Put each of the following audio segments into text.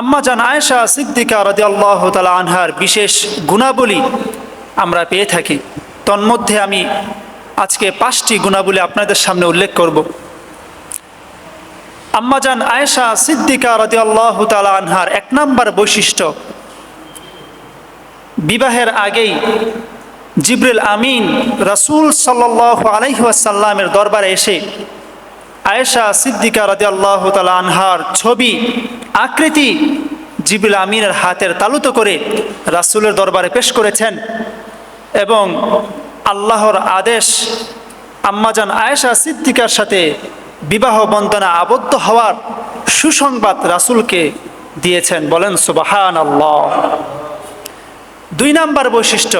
আম্মা জান আয়েশা সিদ্দিকা রদি আল্লাহ তালা আনহার বিশেষ গুণাবলী আমরা পেয়ে থাকি। তন্মধ্যে আমি আজকে পাঁচটি গুণাবলী আপনাদের সামনে উল্লেখ করব। আম্মাজান আয়েশা সিদ্দিকা রদি আল্লাহ তালা আনহার এক নম্বর বৈশিষ্ট্য, বিবাহের আগেই জিবরুল আমিন রাসুল সাল্লাহ আলাইহাসাল্লামের দরবারে এসে আয়েশা সিদ্দিকা রদি আল্লাহ তালা আনহার ছবি, আকৃতি জিবুল আমিনের হাতের তালুত করে রাসুলের দরবারে পেশ করেছেন এবং আল্লাহর আদেশ আম্মাজান আয়েশা সিদ্দিকার সাথে বিবাহ বন্দনা আবদ্ধ হওয়ার সুসংবাদ রাসুলকে দিয়েছেন। বলেন সুবাহান আল্লাহ দুই নাম্বার বৈশিষ্ট্য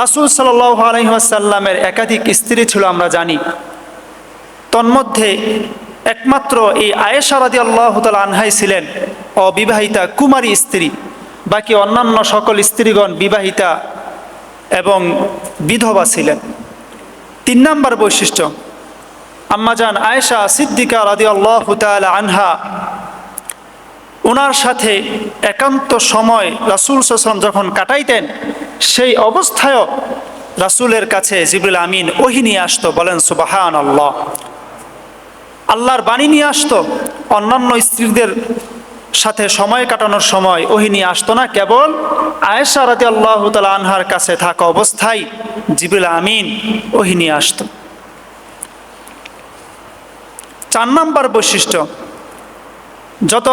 রাসুল সাল্লাহ আলহিহাসাল্লামের একাধিক স্ত্রী ছিল, আমরা জানি। তন্মধ্যে একমাত্র এই আয়েশা রাদি আল্লাহ আনহাই ছিলেন অবিবাহিতা কুমারী স্ত্রী। বাকি অন্যান্য সকল স্ত্রীগণ বিবাহিতা এবং বিধবা ছিলেন। তিন নম্বর বৈশিষ্ট্য, আম্মাজান আয়েশা সিদ্দিকা রাদি আল্লাহ আনহা ওনার সাথে একান্ত সময় রাসুল সাল্লাম যখন কাটাইতেন সেই অবস্থায়ও রাসুলের কাছে জিবুল আমিন ওহি নিয়ে আসতো, বলেন সুবাহান আল্লাহ আল্লাহর বাণী নিয়ে আসতো, অন্যান্য স্ত্রীদের সাথে সময় কাটানোর সময় ওহি নিয়ে আসতো না, কেবল আয়েশা রাতে আল্লাহ তালা আনহার কাছে থাকা অবস্থায় জিবুল আমিন ওহি নিয়ে আসতো। চার নম্বর বৈশিষ্ট্য, যত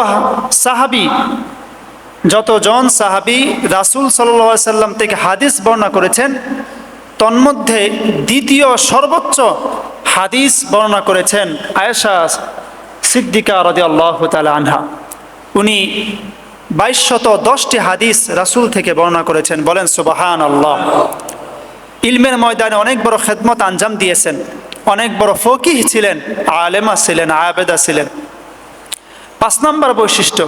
সাহাবি যতজন সাহাবি রাসুল সাল্লা সাল্লাম থেকে হাদিস বর্ণনা করেছেন, তন্মধ্যে দ্বিতীয় সর্বোচ্চ হাদিস বর্ণনা করেছেন আয়েশা সিদ্দিকা রদি আল্লাহ আনহা। উনি বাইশশত দশটি হাদিস রাসুল থেকে বর্ণনা করেছেন, বলেন সুবাহান আল্লাহ ইলমের ময়দানে অনেক বড় খেদমত আঞ্জাম দিয়েছেন, অনেক বড় ফকিহ ছিলেন, আলেমা ছিলেন, আবেদা ছিলেন। পাঁচ নম্বর বৈশিষ্ট্য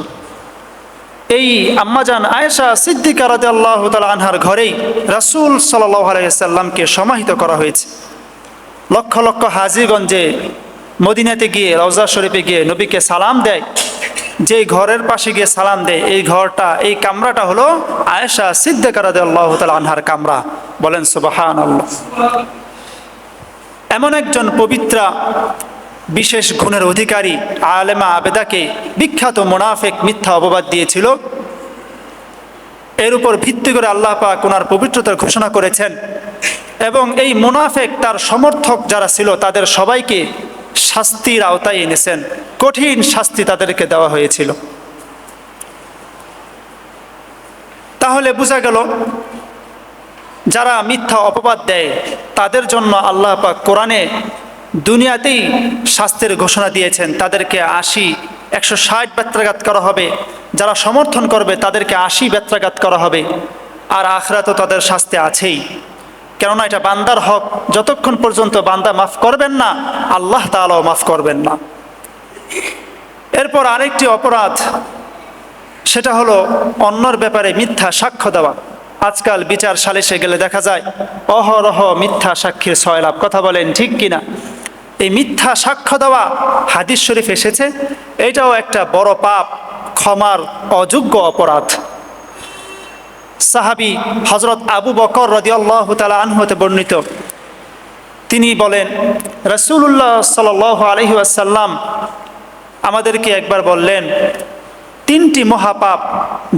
এই আম্মাজান আয়েশা সিদ্দিকা রাজা আল্লাহ আনহার ঘরেই রাসুল সাল্লাহ আলাইসাল্লামকে সমাহিত করা হয়েছে। লক্ষ লক্ষ হাজিগঞ্জে মদিনাতে গিয়ে, রওজা শরীফে গিয়ে নবীকে সালাম দেয়। যে ঘরের পাশে গিয়ে সালাম দেয়, এই ঘরটা, এই কামরাটা হলো আয়েশা সিদ্দিকা রাজা আল্লাহ আনহার কামরা। বলেন সুবাহান আল্লাহ এমন একজন পবিত্রা বিশেষ গুণের অধিকারী আলেমা আবেদাকে বিখ্যাত মোনাফেক মিথ্যা অপবাদ দিয়েছিল। এর উপর ভিত্তি করে আল্লাহ পাক ওনার পবিত্রতার ঘোষণা করেছেন এবং এই মুনাফেক তার সমর্থক যারা ছিল তাদের সবাইকে শাস্তির আওতায় এনেছেন। কঠিন শাস্তি তাদেরকে দেওয়া হয়েছিল। তাহলে বোঝা গেল, যারা মিথ্যা অপবাদ দেয় তাদের জন্য আল্লাহ পাক কোরআনে দুনিয়াতেই শাস্তির ঘোষণা দিয়েছেন। তাদেরকে আশি, একশো ষাট ব্যত্রাঘাত করা হবে। যারা সমর্থন করবে, তাদেরকে আশি ব্যত্রাঘাত করা হবে। আর আখরা তো তাদের শাস্তি আছেই। কেননা এটা বান্দার হক। যতক্ষণ পর্যন্ত বান্দা মাফ করবেন না, আল্লাহ তালাও মাফ করবেন না। এরপর আরেকটি অপরাধ, সেটা হলো অন্যর ব্যাপারে মিথ্যা সাক্ষ্য দেওয়া। আজকাল বিচার সালিশে গেলে দেখা যায়, অহরহ মিথ্যা সাক্ষীর ছয় লাভ কথা বলেন ঠিক কিনা? এই মিথ্যা সাক্ষ্য দেওয়া হাদিস শরীফ এসেছে। এটাও একটা বড় পাপ, ক্ষমার অযোগ্য অপরাধ। সাহাবি হজরত আবু বকর রদিয়াল্লাহ তালা আনহতে বর্ণিত। তিনি বলেন রসুল্লাহ সাল আলহি আসাল্লাম আমাদেরকে একবার বললেন, তিনটি মহাপাপ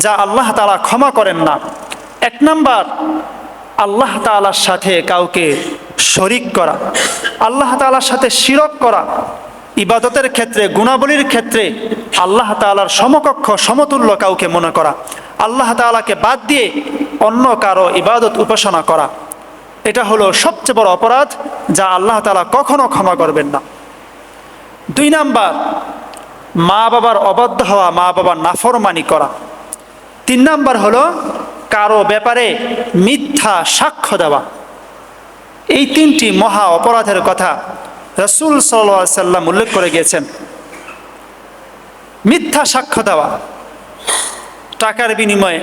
যা আল্লাহ তালা ক্ষমা করেন না। এক নাম্বার, আল্লাহ তালার সাথে কাউকে শরিক করা। আল্লাহ তালার সাথে শিরক করা, ইবাদতের ক্ষেত্রে, গুণাবলীর ক্ষেত্রে আল্লাহ তালার সমকক্ষ, সমতুল্য কাউকে মনে করা। আল্লাহ তালাকে বাদ দিয়ে অন্য কারও ইবাদত উপাসনা করা। এটা হলো সবচেয়ে বড় অপরাধ যা আল্লাহ তালা কখনো ক্ষমা করবেন না। দুই নাম্বার মা বাবার অবাধ্য হওয়া মা বাবার নাফরমানি করা। তিন নাম্বার হলো কারও ব্যাপারে মিথ্যা সাক্ষ্য দেওয়া। এই তিনটি মহা অপরাধের কথা রসুল সাল্লাম উল্লেখ করে গিয়েছেন। মিথ্যা সাক্ষ্য দেওয়া, টাকার বিনিময়ে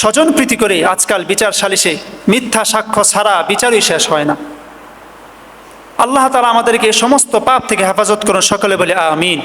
স্বজন প্রীতি করে আজকাল বিচার সালিশে মিথ্যা সাক্ষ্য ছাড়া বিচারই শেষ হয় না। আল্লাহ তালা আমাদেরকে সমস্ত পাপ থেকে হেফাজত করুন সকলে বলে আমিন।